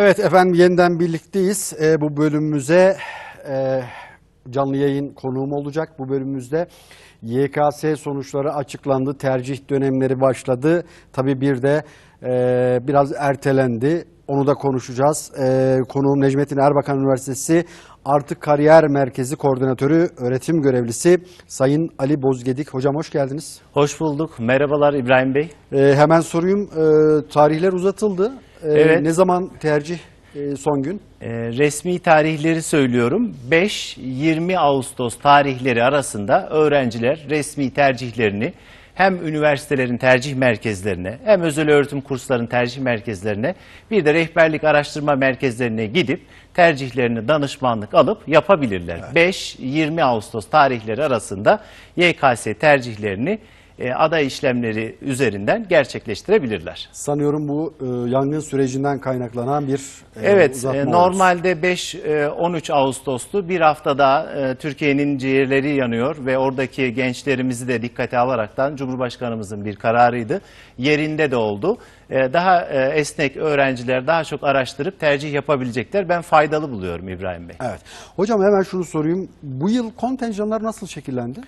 Evet efendim yeniden birlikteyiz. Ee, bu bölümümüze e, canlı yayın konuğum olacak. Bu bölümümüzde YKS sonuçları açıklandı. Tercih dönemleri başladı. Tabii bir de e, biraz ertelendi. Onu da konuşacağız. E, konuğum Necmettin Erbakan Üniversitesi Artık Kariyer Merkezi Koordinatörü, öğretim görevlisi Sayın Ali Bozgedik. Hocam hoş geldiniz. Hoş bulduk. Merhabalar İbrahim Bey. E, hemen sorayım. E, tarihler uzatıldı. E, Evet. Ne zaman tercih e, son gün? Ee, resmi tarihleri söylüyorum. 5-20 Ağustos tarihleri arasında öğrenciler resmi tercihlerini hem üniversitelerin tercih merkezlerine hem özel öğretim kurslarının tercih merkezlerine bir de rehberlik araştırma merkezlerine gidip tercihlerini danışmanlık alıp yapabilirler. 5-20 Ağustos tarihleri arasında YKS tercihlerini e, aday işlemleri üzerinden gerçekleştirebilirler. Sanıyorum bu e, yangın sürecinden kaynaklanan bir e, Evet, e, normalde 5-13 Ağustos'tu. Bir hafta daha e, Türkiye'nin ciğerleri yanıyor ve oradaki gençlerimizi de dikkate alaraktan Cumhurbaşkanımızın bir kararıydı. Yerinde de oldu. E, Daha e, esnek öğrenciler daha çok araştırıp tercih yapabilecekler. Ben faydalı buluyorum İbrahim Bey. Evet. Hocam hemen şunu sorayım. Bu yıl kontenjanlar nasıl şekillendi?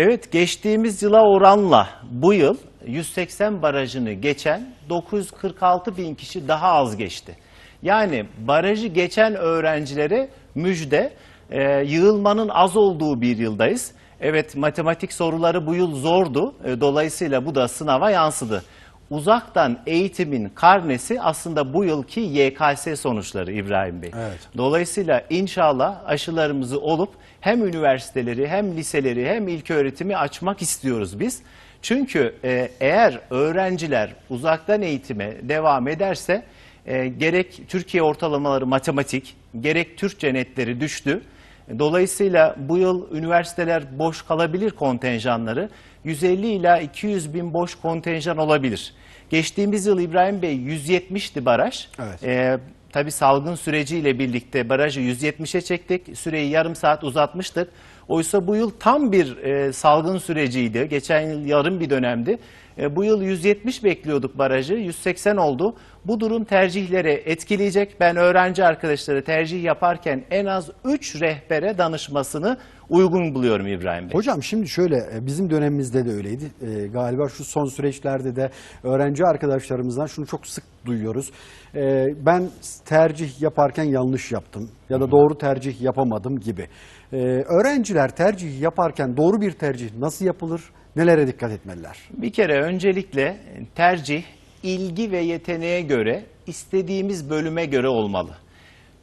Evet, geçtiğimiz yıla oranla bu yıl 180 barajını geçen 946 bin kişi daha az geçti. Yani barajı geçen öğrencilere müjde, e, yığılmanın az olduğu bir yıldayız. Evet, matematik soruları bu yıl zordu. E, dolayısıyla bu da sınava yansıdı. Uzaktan eğitimin karnesi aslında bu yılki YKS sonuçları İbrahim Bey. Evet. Dolayısıyla inşallah aşılarımızı olup hem üniversiteleri hem liseleri hem ilköğretimi açmak istiyoruz biz. Çünkü e, eğer öğrenciler uzaktan eğitime devam ederse e, gerek Türkiye ortalamaları matematik gerek Türkçe netleri düştü. Dolayısıyla bu yıl üniversiteler boş kalabilir kontenjanları. 150 ila 200 bin boş kontenjan olabilir. Geçtiğimiz yıl İbrahim Bey 170'ti baraj. Evet. Ee, tabii salgın süreciyle birlikte barajı 170'e çektik. Süreyi yarım saat uzatmıştık. Oysa bu yıl tam bir e, salgın süreciydi. Geçen yıl yarım bir dönemdi. E, bu yıl 170 bekliyorduk barajı. 180 oldu. Bu durum tercihlere etkileyecek. Ben öğrenci arkadaşları tercih yaparken en az 3 rehbere danışmasını uygun buluyorum İbrahim Bey. Hocam şimdi şöyle e, bizim dönemimizde de öyleydi. E, galiba şu son süreçlerde de öğrenci arkadaşlarımızdan şunu çok sık duyuyoruz. E, ben tercih yaparken yanlış yaptım ya da doğru tercih yapamadım gibi. E, öğrenciler tercih yaparken doğru bir tercih nasıl yapılır? Nelere dikkat etmeliler? Bir kere öncelikle tercih ilgi ve yeteneğe göre istediğimiz bölüme göre olmalı.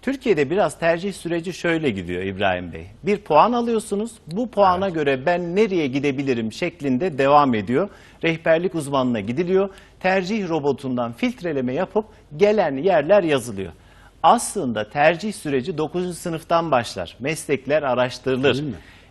Türkiye'de biraz tercih süreci şöyle gidiyor İbrahim Bey. Bir puan alıyorsunuz. Bu puana göre ben nereye gidebilirim şeklinde devam ediyor. Rehberlik uzmanına gidiliyor. Tercih robotundan filtreleme yapıp gelen yerler yazılıyor. Aslında tercih süreci 9. sınıftan başlar. Meslekler araştırılır.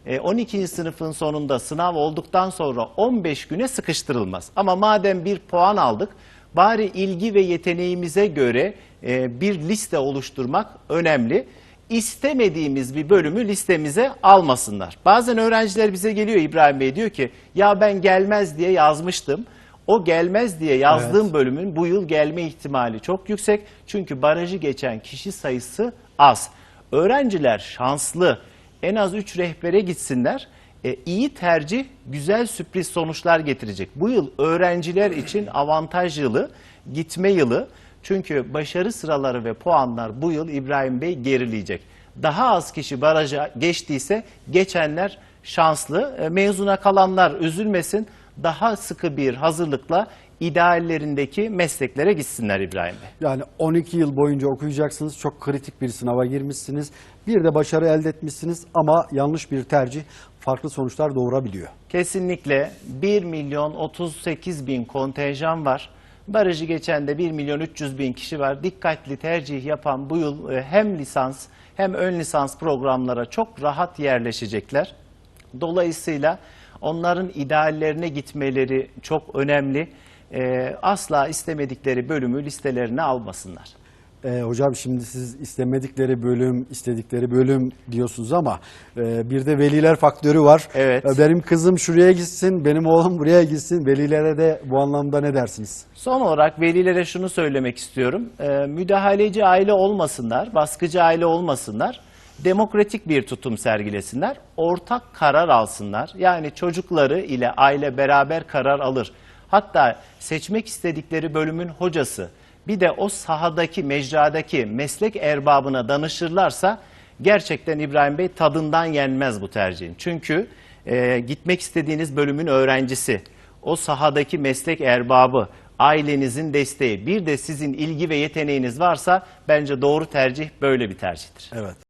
Değil mi? E, 12. sınıfın sonunda sınav olduktan sonra 15 güne sıkıştırılmaz. Ama madem bir puan aldık, bari ilgi ve yeteneğimize göre e, bir liste oluşturmak önemli. İstemediğimiz bir bölümü listemize almasınlar. Bazen öğrenciler bize geliyor İbrahim Bey diyor ki ya ben gelmez diye yazmıştım. O gelmez diye yazdığım bölümün bu yıl gelme ihtimali çok yüksek. Çünkü barajı geçen kişi sayısı az. Öğrenciler şanslı en az 3 rehbere gitsinler. E, iyi tercih güzel sürpriz sonuçlar getirecek. Bu yıl öğrenciler için avantaj yılı, gitme yılı. Çünkü başarı sıraları ve puanlar bu yıl İbrahim Bey gerileyecek. Daha az kişi baraja geçtiyse geçenler şanslı. E, mezuna kalanlar üzülmesin. Daha sıkı bir hazırlıkla ideallerindeki mesleklere gitsinler İbrahim Bey. Yani 12 yıl boyunca okuyacaksınız. Çok kritik bir sınava girmişsiniz. Bir de başarı elde etmişsiniz ama yanlış bir tercih farklı sonuçlar doğurabiliyor. Kesinlikle 1 milyon 38 bin kontenjan var. Barajı geçen de 1 milyon 300 bin kişi var. Dikkatli tercih yapan bu yıl e, hem lisans hem ön lisans programlara çok rahat yerleşecekler. Dolayısıyla onların ideallerine gitmeleri çok önemli. E, asla istemedikleri bölümü listelerine almasınlar. Ee, hocam şimdi siz istemedikleri bölüm, istedikleri bölüm diyorsunuz ama e, bir de veliler faktörü var. Evet. Ee, benim kızım şuraya gitsin, benim oğlum buraya gitsin. Velilere de bu anlamda ne dersiniz? Son olarak velilere şunu söylemek istiyorum. Ee, müdahaleci aile olmasınlar, baskıcı aile olmasınlar. Demokratik bir tutum sergilesinler. Ortak karar alsınlar. Yani çocukları ile aile beraber karar alır. Hatta seçmek istedikleri bölümün hocası bir de o sahadaki, mecradaki meslek erbabına danışırlarsa gerçekten İbrahim Bey tadından yenmez bu tercihin. Çünkü e, gitmek istediğiniz bölümün öğrencisi, o sahadaki meslek erbabı, ailenizin desteği, bir de sizin ilgi ve yeteneğiniz varsa bence doğru tercih böyle bir tercihtir. Evet.